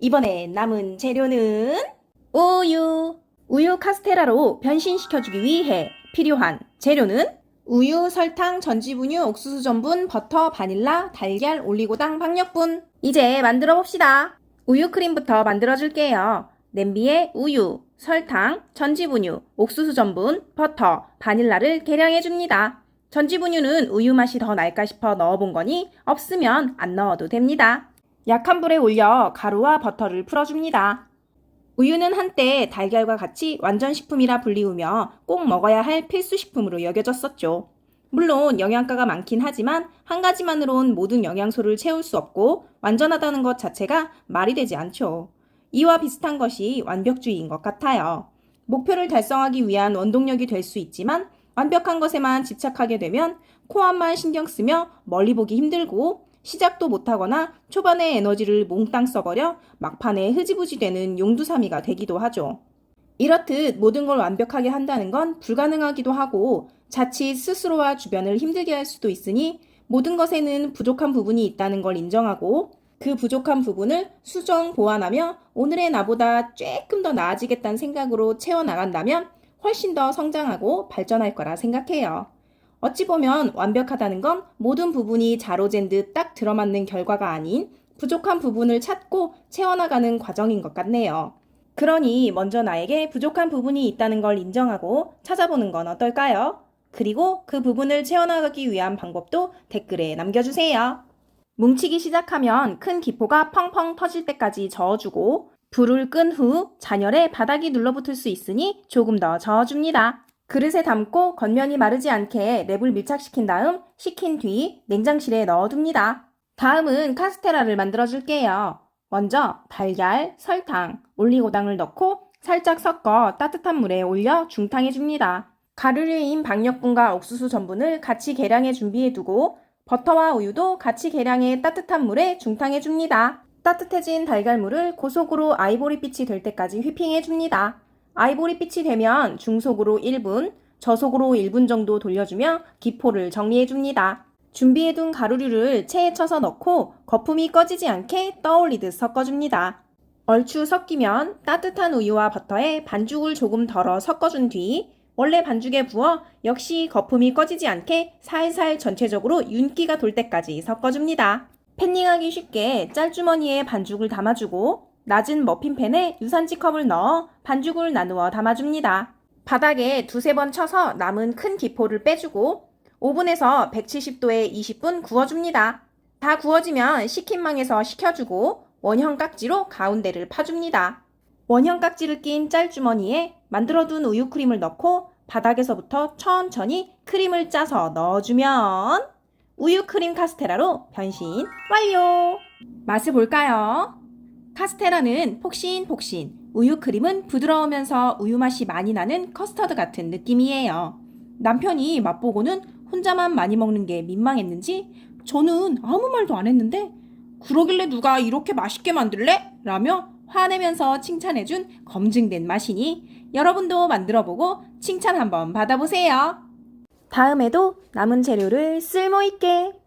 이번에 남은 재료는 우유. 우유 카스테라로 변신시켜주기 위해 필요한 재료는 우유, 설탕, 전지분유, 옥수수 전분, 버터, 바닐라, 달걀, 올리고당, 박력분. 이제 만들어 봅시다. 우유 크림부터 만들어 줄게요. 냄비에 우유, 설탕, 전지분유, 옥수수 전분, 버터, 바닐라를 계량해 줍니다. 전지분유는 우유 맛이 더 날까 싶어 넣어본 거니 없으면 안 넣어도 됩니다. 약한 불에 올려 가루와 버터를 풀어줍니다. 우유는 한때 달걀과 같이 완전식품이라 불리우며 꼭 먹어야 할 필수식품으로 여겨졌었죠. 물론 영양가가 많긴 하지만 한 가지만으론 모든 영양소를 채울 수 없고 완전하다는 것 자체가 말이 되지 않죠. 이와 비슷한 것이 완벽주의인 것 같아요. 목표를 달성하기 위한 원동력이 될 수 있지만 완벽한 것에만 집착하게 되면 코앞만 신경 쓰며 멀리 보기 힘들고 시작도 못하거나 초반에 에너지를 몽땅 써버려 막판에 흐지부지 되는 용두사미가 되기도 하죠. 이렇듯 모든 걸 완벽하게 한다는 건 불가능하기도 하고 자칫 스스로와 주변을 힘들게 할 수도 있으니 모든 것에는 부족한 부분이 있다는 걸 인정하고 그 부족한 부분을 수정 보완하며 오늘의 나보다 조금 더 나아지겠다는 생각으로 채워나간다면 훨씬 더 성장하고 발전할 거라 생각해요. 어찌 보면 완벽하다는 건 모든 부분이 자로잰 듯 딱 들어맞는 결과가 아닌 부족한 부분을 찾고 채워나가는 과정인 것 같네요. 그러니 먼저 나에게 부족한 부분이 있다는 걸 인정하고 찾아보는 건 어떨까요? 그리고 그 부분을 채워나가기 위한 방법도 댓글에 남겨주세요. 뭉치기 시작하면 큰 기포가 펑펑 터질 때까지 저어주고 불을 끈 후 잔열에 바닥이 눌러붙을 수 있으니 조금 더 저어줍니다. 그릇에 담고 겉면이 마르지 않게 랩을 밀착시킨 다음 식힌 뒤 냉장실에 넣어둡니다. 다음은 카스테라를 만들어 줄게요. 먼저 달걀, 설탕, 올리고당을 넣고 살짝 섞어 따뜻한 물에 올려 중탕해 줍니다. 가루류인 박력분과 옥수수 전분을 같이 계량해 준비해 두고 버터와 우유도 같이 계량해 따뜻한 물에 중탕해 줍니다. 따뜻해진 달걀물을 고속으로 아이보리빛이 될 때까지 휘핑해 줍니다. 아이보리빛이 되면 중속으로 1분, 저속으로 1분 정도 돌려주며 기포를 정리해 줍니다. 준비해둔 가루류를 체에 쳐서 넣고 거품이 꺼지지 않게 떠올리듯 섞어줍니다. 얼추 섞이면 따뜻한 우유와 버터에 반죽을 조금 덜어 섞어준 뒤 원래 반죽에 부어 역시 거품이 꺼지지 않게 살살 전체적으로 윤기가 돌 때까지 섞어줍니다. 팬닝하기 쉽게 짤주머니에 반죽을 담아주고 낮은 머핀팬에 유산지 컵을 넣어 반죽을 나누어 담아줍니다. 바닥에 두세 번 쳐서 남은 큰 기포를 빼주고 오븐에서 170도에 20분 구워줍니다. 다 구워지면 식힌망에서 식혀주고 원형 깍지로 가운데를 파줍니다. 원형 깍지를 낀 짤주머니에 만들어둔 우유크림을 넣고 바닥에서부터 천천히 크림을 짜서 넣어주면 우유크림 카스테라로 변신 완료! 맛을 볼까요? 카스테라는 폭신폭신, 우유 크림은 부드러우면서 우유 맛이 많이 나는 커스터드 같은 느낌이에요. 남편이 맛보고는 혼자만 많이 먹는 게 민망했는지 저는 아무 말도 안 했는데 그러길래 누가 이렇게 맛있게 만들래? 라며 화내면서 칭찬해준 검증된 맛이니 여러분도 만들어보고 칭찬 한번 받아보세요. 다음에도 남은 재료를 쓸모있게